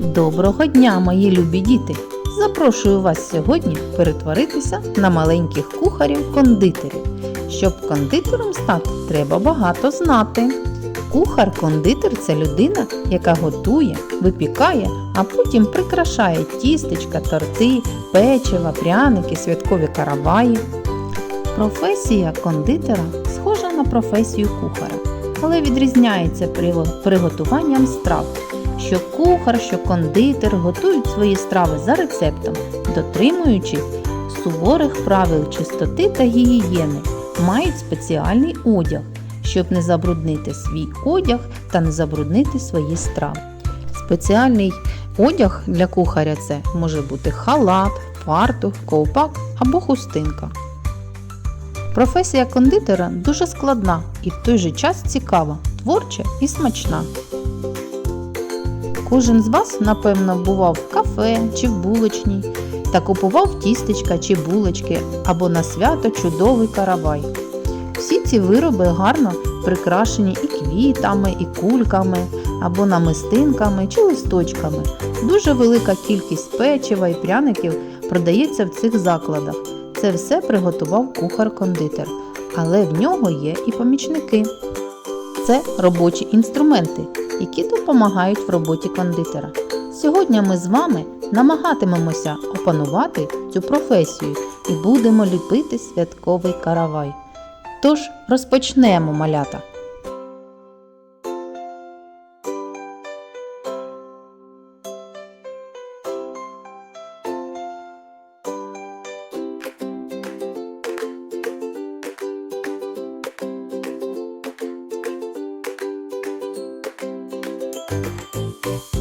Доброго дня, мої любі діти! Запрошую вас сьогодні перетворитися на маленьких кухарів-кондитерів. Щоб кондитером стати, треба багато знати. Кухар-кондитер це людина, яка готує, випікає, а потім прикрашає тістечка, торти, печива, пряники, святкові караваї. Професія кондитера схожа на професію кухара, але відрізняється приготуванням страв. Що кухар, що кондитер готують свої страви за рецептом, дотримуючись суворих правил чистоти та гігієни, мають спеціальний одяг, щоб не забруднити свій одяг та не забруднити свої страви. Спеціальний одяг для кухаря це може бути халат, фартух, ковпак або хустинка. Професія кондитера дуже складна і в той же час цікава, творча і смачна. Кожен з вас, напевно, бував в кафе чи в булочній та купував тістечка чи булочки або на свято чудовий каравай. Всі ці вироби гарно прикрашені і квітами, і кульками, або намистинками чи листочками. Дуже велика кількість печива і пряників продається в цих закладах. Це все приготував кухар-кондитер, але в нього є і помічники. Це робочі інструменти, які допомагають в роботі кондитера. Сьогодні ми з вами намагатимемося опанувати цю професію і будемо ліпити святковий каравай. Тож розпочнемо малята. Música